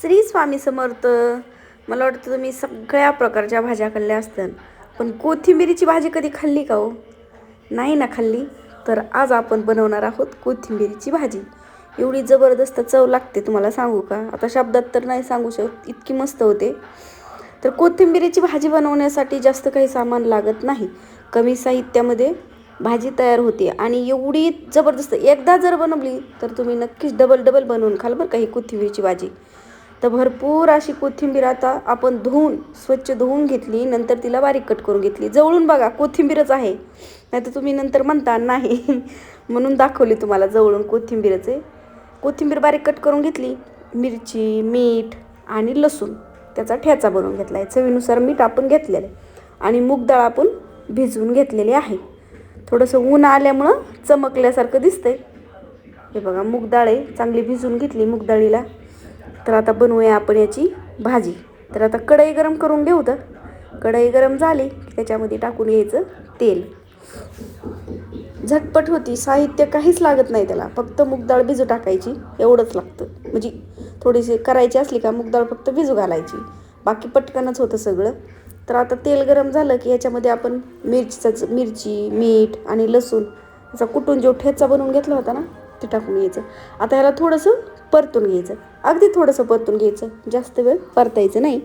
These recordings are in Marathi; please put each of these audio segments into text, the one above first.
श्री स्वामी समर्थ. मला वाटतं तुम्ही सगळ्या प्रकारच्या भाज्या खाल्ल्या असतात पण कोथिंबिरीची भाजी कधी खाल्ली का हो? नाही ना खाल्ली. तर आज आपण बनवणार आहोत कोथिंबिरीची भाजी. एवढी जबरदस्त चव लागते तुम्हाला सांगू का? आता शब्दात तर नाही सांगू शकत इतकी मस्त होते. तर कोथिंबिरीची भाजी बनवण्यासाठी जास्त काही सामान लागत नाही. कमी साहित्यामध्ये भाजी तयार होते आणि एवढी जबरदस्त. एकदा जर बनवली तर तुम्ही नक्कीच डबल डबल बनवून खाल बरं का ही कोथिंबीरची भाजी. तर भरपूर अशी कोथिंबीर आता आपण धुवून स्वच्छ धुवून घेतली नंतर तिला बारीक कट करून घेतली. जवळून बघा कोथिंबीरच आहे. नाही तर तुम्ही नंतर म्हणता नाही. म्हणून दाखवली तुम्हाला जवळून कोथिंबीरच. आहे कोथिंबीर बारीक कट करून घेतली. मिरची मीठ आणि लसूण. त्याचा ठेचा बनवून घेतला. आहे चवीनुसार मीठ आपण घेतलेलं आहे. आणि मूग डाळ आपण भिजवून घेतलेली आहे. थोडंसं ऊन आल्यामुळं चमकल्यासारखं दिसतंय. हे बघा मूग डाळ आहे. चांगली भिजवून घेतली मूग डाळीला. तर आता बनवूया आपण याची भाजी. तर आता कढई गरम करून घेऊ तर. कढई गरम झाली की त्याच्यामध्ये टाकून घ्यायचं तेल. झटपट होती. साहित्य काहीच लागत नाही त्याला. फक्त मूगडाळ भिजू टाकायची. एवढंच लागतं. म्हणजे थोडीशी करायची असली का मूगडाळ फक्त भिजू घालायची. बाकी पटकनच होतं सगळं. तर आता तेल गरम झालं की याच्यामध्ये आपण मिरचीचा मिरची मीठ आणि लसूण याचा कुटून जो ठेचा बनवून घेतला होता ना ते टाकून घ्यायचं. आता ह्याला थोडंसं परतून घ्यायचं. अगदी थोडंसं परतून घ्यायचं. जास्त वेळ परतायचं नाही.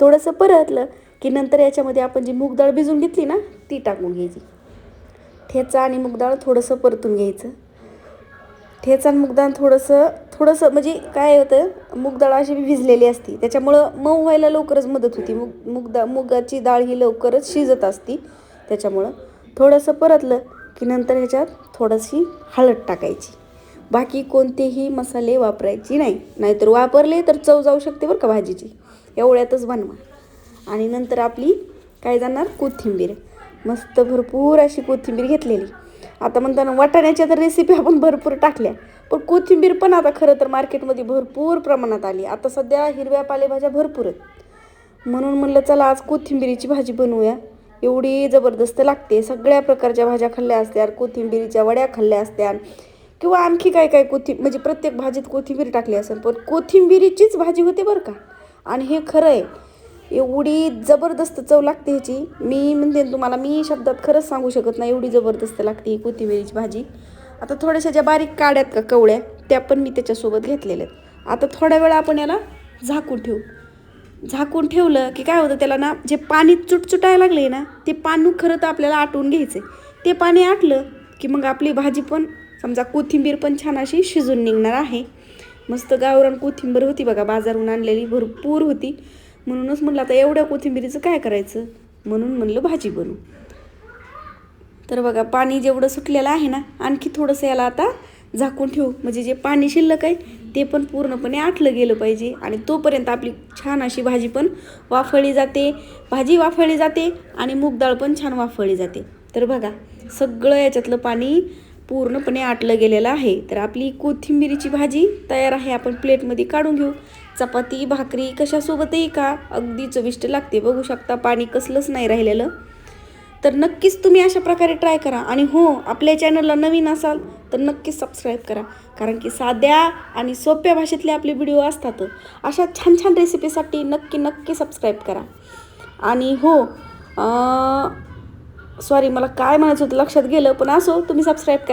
थोडंसं परतलं की नंतर याच्यामध्ये आपण जी मूगडाळ भिजून घेतली ना ती टाकून घ्यायची. ठेचा आणि मूगडाळ थोडंसं परतून घ्यायचं. ठेचा आणि मूग थोडंसं थोडंसं म्हणजे काय होतं मूगडाळ अशी भिजलेली असती. त्याच्यामुळं मऊ व्हायला लवकरच मदत होती. मूग मूगदा मुगाची डाळ ही लवकरच शिजत असती. त्याच्यामुळं थोडंसं परतलं की नंतर ह्याच्यात थोडीशी हळद टाकायची. बाकी कोणतेही मसाले वापरायची नाही. नाहीतर वापरले तर चव जाऊ शकते बरं का भाजीची. एवढ्यातच बनवा. आणि नंतर आपली काय जाणार? कोथिंबीर. मस्त भरपूर अशी कोथिंबीर घेतलेली. आता म्हणताना वाटाण्याच्या तर रेसिपी आपण भरपूर टाकल्या. पण कोथिंबीर पण आता खरं तर मार्केटमध्ये भरपूर प्रमाणात आली. आता सध्या हिरव्या पालेभाज्या भरपूर आहेत. म्हणून म्हणलं चला आज कोथिंबीरीची भाजी बनवूया. एवढी जबरदस्त लागते. सगळ्या प्रकारच्या भाज्या खाल्ल्या असत्या कोथिंबिरीच्या वड्या खाल्ल्या असत्या किंवा आणखी काय काय कोथिं म्हणजे प्रत्येक भाजीत कोथिंबीर टाकली असेल पण कोथिंबिरीचीच भाजी होते बरं का. आणि हे खरं आहे एवढी जबरदस्त चव लागते ह्याची. मी म्हणते ना तुम्हाला मी शब्दात खरंच सांगू शकत नाही एवढी जबरदस्त लागते ही कोथिंबिरीची भाजी. आता थोड्याशा ज्या बारीक काड्यात का कवळ्या त्या पण मी त्याच्यासोबत घेतलेल्या आहेत. आता थोड्या वेळा आपण याला झाकून ठेवू. झाकून ठेवलं की काय होतं त्याला ना जे पाणी चुटचुटायला लागले ना ते पाणी खरं तर आपल्याला आटवून घ्यायचं आहे ते पाणी आटलं की मग आपली भाजी पण समजा कोथिंबीर पण छान अशी शिजून निघणार आहे. मस्त गावरान कोथिंबीर होती बघा बाजारून आणलेली भरपूर होती. म्हणूनच म्हणलं आता एवढ्या कोथिंबीरीचं काय करायचं? म्हणून म्हणलं भाजी बनवू. तर बघा पाणी जेवढं सुटलेलं आहे ना आणखी थोडंसं याला आता झाकून ठेवू. म्हणजे जे पाणी शिल्लक आहे ते पण पूर्णपणे आटलं गेलं पाहिजे. आणि तोपर्यंत आपली छान अशी भाजी पण वाफळली जाते. भाजी वाफळली जाते आणि मूग डाळ पण छान वाफळली जाते. तर बघा सगळं याच्यातलं पाणी पूर्णपणे आटलं गेलेलं आहे. तर आपली कोथिंबिरीची भाजी तयार आहे. आपण प्लेटमध्ये काढून घेऊ. चपाती भाकरी कशासोबतही का अगदी चविष्ट लागते. बघू शकता पाणी कसलंच नाही राहिलेलं. तर नक्कीच तुम्ही अशा प्रकारे ट्राय करा. आणि हो आपल्या चॅनलला नवीन असाल तर नक्कीच सबस्क्राईब करा. कारण की साध्या आणि सोप्या भाषेतले आपले व्हिडिओ असतात. अशा छान छान रेसिपीसाठी नक्की नक्की सबस्क्राईब करा. आणि हो सॉरी मला काय म्हणायचं होतं लक्षात गेलं पण असो तुम्ही सबस्क्राईब करा.